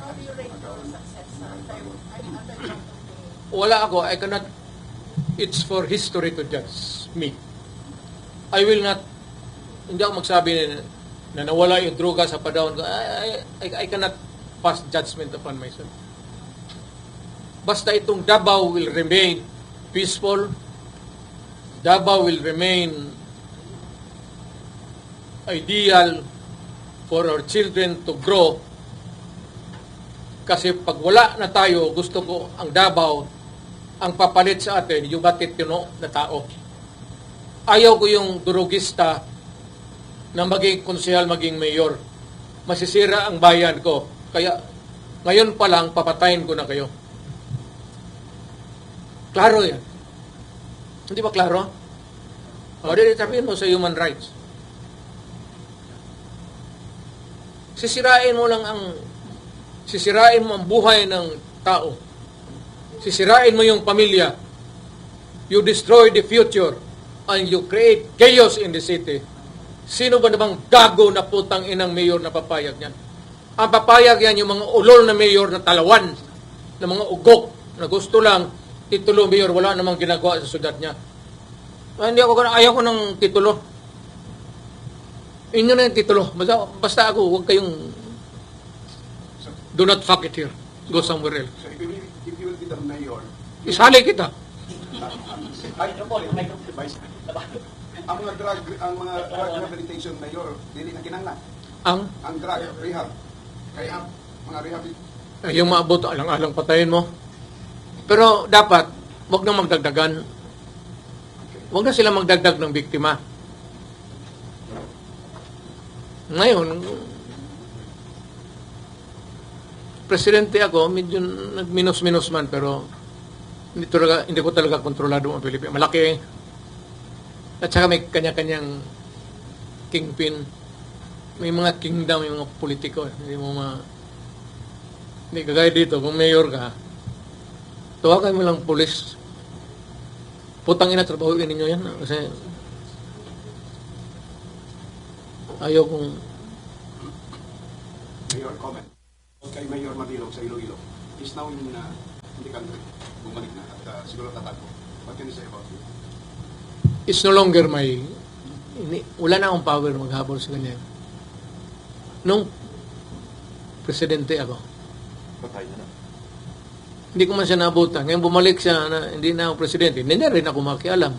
How do rate your success? Wala ako, I cannot, it's for history to judge me. I will not, hindi ako magsabi na, na nawala yung droga sa padawon ko. I, I, I cannot pass judgment upon myself. Basta itong Davao will remain peaceful, Davao will remain ideal for our children to grow kasi pag wala na tayo, gusto ko ang Davao, ang papalit sa atin, yung matitino na tao. Ayaw ko yung durugista na maging konsehal, maging mayor. Masisira ang bayan ko. Kaya ngayon pa lang, papatayin ko na kayo. Klaro yan. Hindi ba klaro? O, di sabihin mo sa human rights. Sisirain mo lang ang sisirain mo ang buhay ng tao. Sisirain mo yung pamilya. You destroy the future and you create chaos in the city. Sino ba namang gago na putang inang mayor na papayag yan? Ang papayag yan yung mga ulol na mayor na talawan, na mga ugok na gusto lang titulo mayor, wala namang ginagawa sa syudad niya. Ah, hindi ako, ayaw ko ng titulo. Inyo na yung titulo. Basta, basta ako, huwag kayong do not fuck it here. Go somewhere else. So if you, will- if you will be the mayor, Isali kita. ang mga drug, ang mga drug rehabilitation mayor, dili na kinanglan. Ang Ang drug rehab, kaya mga rehab, ay, yung maabot, alang-alang patayin mo. Pero dapat, wag na magdagdagan. Wag na sila magdagdag ng biktima. Ngayon, presidente ako, medyo nagminus-minus man, pero hindi, talaga, hindi ko talaga kontrolado ang Pilipinas. Malaki. At saka may kanya-kanyang kingpin. May mga kingdom, may mga politiko. Hindi mo ma... Hindi, kagaya dito, kung mayor ka, tawagan mo lang pulis. Putang ina, trabahuin ninyo yan. Kasi ayaw kong mayor comment. Kay Mayor Mabilog sa Iloilo, is now in uh, in the country, bumalik na at uh, siguro tatago. What can you say about it? it's no longer my wala na akong power maghabol sa kanya. Nung presidente ako, Patay na na. hindi ko man siya naabutan. Ngayon bumalik siya na hindi na ako presidente. Hindi na rin ako makialam.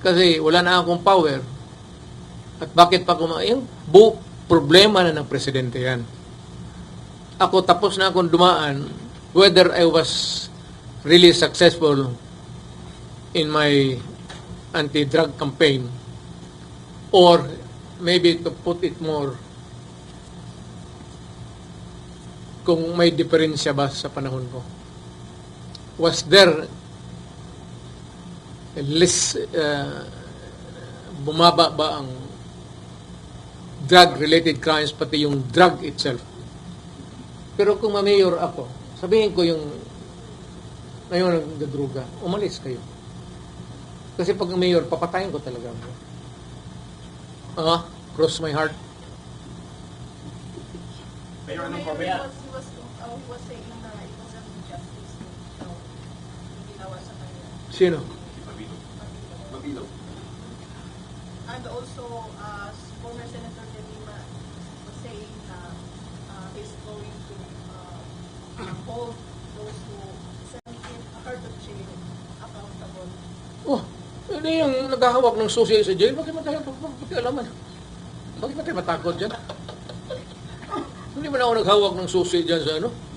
Kasi wala na akong power. At bakit pa kuma yung bu problema na ng presidente yan. Ako tapos na akong dumaan whether I was really successful in my anti-drug campaign or maybe to put it more kung may diferensya ba sa panahon ko. Was there less uh, bumaba ba ang drug-related crimes pati yung drug itself? Pero kung ma-mayor ako, sabihin ko yung ngayon nagdadruga, umalis kayo. Kasi pag mayor, papatayin ko talaga. Ah, cross my heart. Mayor, he was, he was, he was saying na it was na no, ginawa sa kanya. Sino? Mabilog. Mabilog. And also, uh, former Senator De Lima was saying na uh, he's going to uh, hold those who him a heart of jail accountable. Oh, hindi yung naghahawak ng susi sa jail. Bakit mo tayo pakialaman? Bakit mo tayo matakot dyan? Hindi mo na ako naghawak ng susi dyan sa ano?